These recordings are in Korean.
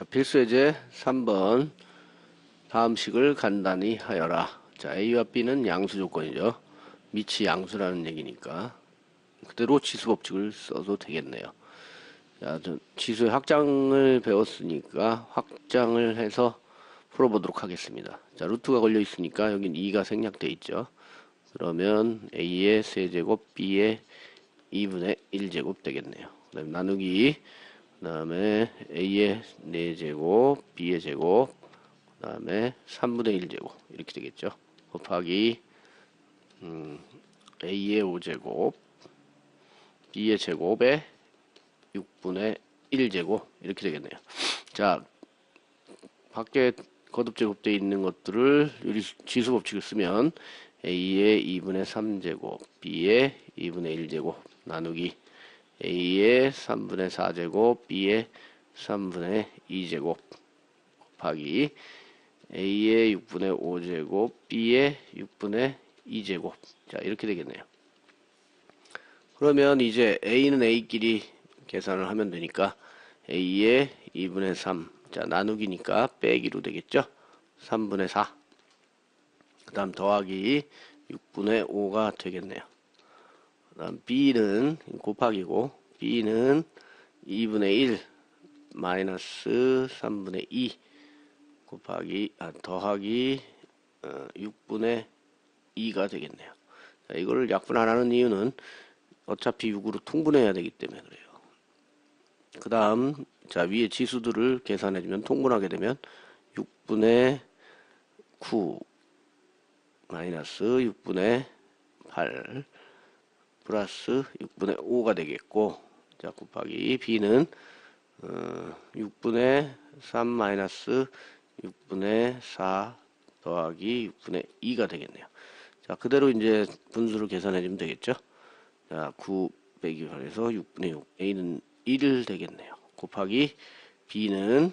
자, 필수예제 3번 다음 식을 간단히 하여라. 자, A와 B는 양수 조건이죠. 미치 양수라는 얘기니까 그대로 지수 법칙을 써도 되겠네요. 자, 저 지수의 확장을 배웠으니까 확장을 해서 풀어보도록 하겠습니다. 자, 루트가 걸려 있으니까 여긴 2가 생략돼 있죠. 그러면 A의 세제곱, B의 2분의 1제곱 되겠네요. 그다음에 나누기 그 다음에 A의 4제곱, B의 제곱, 그 다음에 3분의 1제곱 이렇게 되겠죠. 곱하기 음, A의 5제곱, B의 제곱에 6분의 1제곱 이렇게 되겠네요. 자, 밖에 거듭 제곱되어 있는 것들을 지수 법칙을 쓰면 A의 2분의 3제곱, B의 2분의 1제곱 나누기 A의 3분의 4제곱, B의 3분의 2제곱 곱하기 A의 6분의 5제곱, B의 6분의 2제곱. 자, 이렇게 되겠네요. 그러면 이제 A는 A끼리 계산을 하면 되니까 A의 2분의 3. 자, 나누기니까 빼기로 되겠죠? 3분의 4. 그 다음 더하기 6분의 5가 되겠네요. 그 다음 B는 곱하기고 B는 2분의 1 마이너스 3분의 2 곱하기 아, 더하기 어, 6분의 2가 되겠네요. 자, 이거를 약분 안 하는 이유는 어차피 6으로 통분해야 되기 때문에 그래요. 그 다음 자 위에 지수들을 계산해주면 통분하게 되면 6분의 9 마이너스 6분의 8 플러스 6분의 5가 되겠고 자 곱하기 b는 어, 6분의 3 마이너스 6분의 4 더하기 6분의 2가 되겠네요. 자 그대로 이제 분수를 계산해 주면 되겠죠. 자9 빼기 8에서 6분의 6 a는 1 되겠네요. 곱하기 b는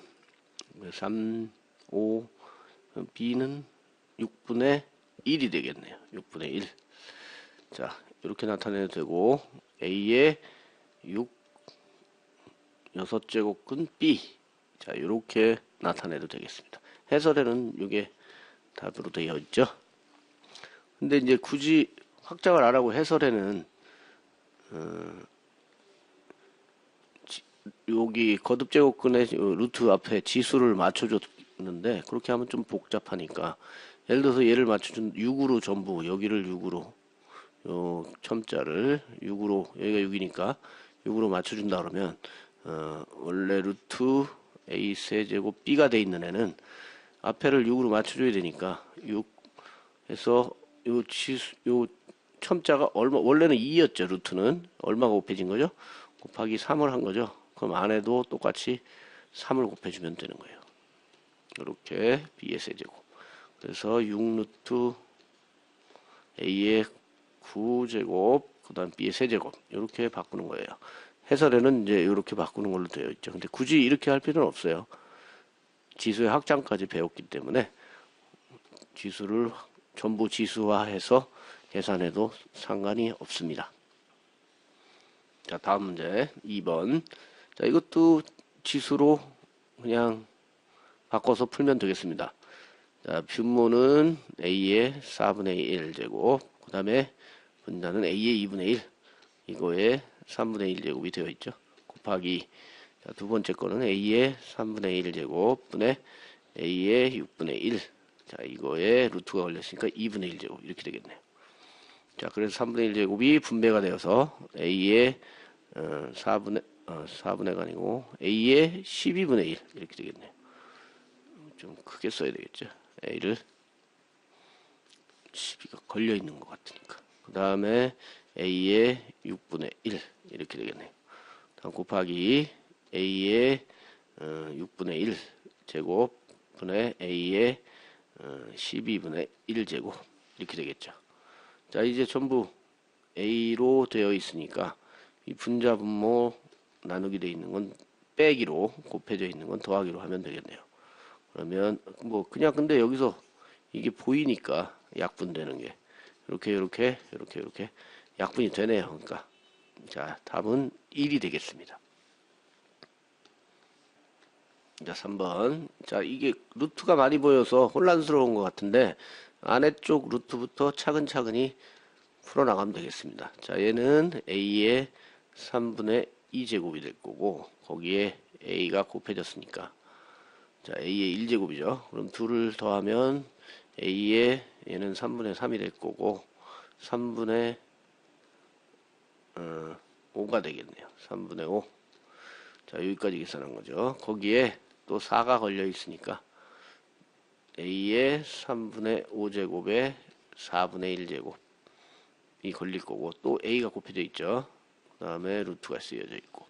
3, 5 b는 6분의 1이 되겠네요. 6분의 1. 자, 이렇게 나타내도 되고 A의 6 6제곱근 B 자, 이렇게 나타내도 되겠습니다. 해설에는 이게 답으로 되어 있죠. 근데 이제 굳이 확장을 안 하고 해설에는 어, 지, 여기 거듭 제곱근의 루트 앞에 지수를 맞춰줬는데 그렇게 하면 좀 복잡하니까 예를 들어서 얘를 맞춰준 6으로 전부 여기를 6으로 요 첨자를 6으로 여기가 6이니까 6으로 맞춰준다 그러면 어, 원래 루트 a 세제곱 b가 돼 있는 애는 앞에를 6으로 맞춰줘야 되니까 6 해서 요 치수 요 첨자가 얼마 원래는 2였죠 루트는. 얼마가 곱해진 거죠? 곱하기 3을 한 거죠. 그럼 안에도 똑같이 3을 곱해주면 되는 거예요. 이렇게 b의 세제곱. 그래서 6루트 a의 9제곱 그 다음 b의 세제곱 이렇게 바꾸는 거예요. 해설에는 이제 이렇게 바꾸는 걸로 되어 있죠. 근데 굳이 이렇게 할 필요는 없어요. 지수의 확장까지 배웠기 때문에 지수를 전부 지수화해서 계산해도 상관이 없습니다. 자 다음 문제 2번. 자 이것도 지수로 그냥 바꿔서 풀면 되겠습니다. 자, 분모는 A의 4분의 1 제곱, 그 다음에 분자는 A의 2분의 1, 이거에 3분의 1 제곱이 되어 있죠. 곱하기, 자, 두 번째 거는 A의 3분의 1 제곱, 분의 A의 6분의 1. 자, 이거에 루트가 걸렸으니까 2분의 1 제곱, 이렇게 되겠네요. 자, 그래서 3분의 1 제곱이 분배가 되어서 A의 어, 4분의, 어, 4분의가 아니고 A의 12분의 1, 이렇게 되겠네요. 좀 크게 써야 되겠죠. A를 12가 걸려 있는 것 같으니까. 그 다음에 A의 6분의 1 이렇게 되겠네요. 다음 곱하기 A의 어, 6분의 1 제곱 분의 A의 어, 12분의 1 제곱 이렇게 되겠죠. 자 이제 전부 A로 되어 있으니까 이 분자 분모 나누기 되어 있는 건 빼기로 곱해져 있는 건 더하기로 하면 되겠네요. 그러면 뭐 그냥 근데 여기서 이게 보이니까 약분되는 게 이렇게 이렇게 이렇게 이렇게 약분이 되네요. 그러니까 자 답은 1이 되겠습니다. 자, 3번. 자, 이게 루트가 많이 보여서 혼란스러운 것 같은데, 안에 쪽 루트부터 차근차근히 풀어나가면 되겠습니다. 자, 얘는 A의 3분의 2제곱이 될 거고, 거기에 A가 곱해졌으니까. 자, A의 1제곱이죠. 그럼 둘을 더하면 A의 얘는 3분의 3이 될 거고, 3분의 어, 5가 되겠네요. 3분의 5. 자, 여기까지 계산한 거죠. 거기에 또 4가 걸려 있으니까 A의 3분의 5제곱에 4분의 1제곱이 걸릴 거고 또 A가 곱해져 있죠. 그 다음에 루트가 쓰여져 있고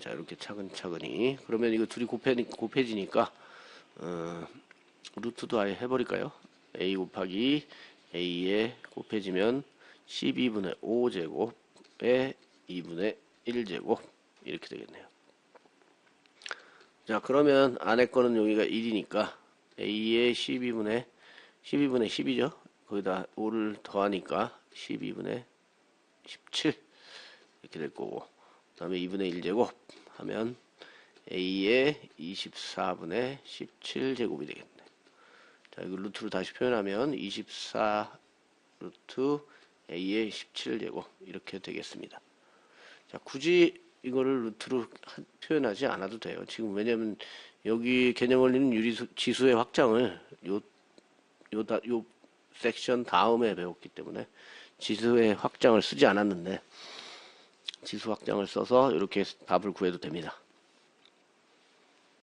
자 이렇게 차근차근히 그러면 이거 둘이 곱해, 곱해지니까 어, 루트도 아예 해버릴까요? A 곱하기 A에 곱해지면 12분의 5제곱에 2분의 1제곱 이렇게 되겠네요. 자 그러면 안에 거는 여기가 1이니까 A의 12분의 12분의 10이죠. 거기다 5를 더하니까 12분의 17 이렇게 될 거고 그 다음에 2분의 1제곱 하면 A의 24분의 17제곱이 되겠네. 자 이거 루트로 다시 표현하면 24 루트 A의 17제곱 이렇게 되겠습니다. 자 굳이 이거를 루트로 하- 표현하지 않아도 돼요. 지금 왜냐면 여기 개념 원리는 유리 지수의 확장을 요, 요, 다, 요 섹션 다음에 배웠기 때문에 지수의 확장을 쓰지 않았는데 지수 확장을 써서 이렇게 답을 구해도 됩니다.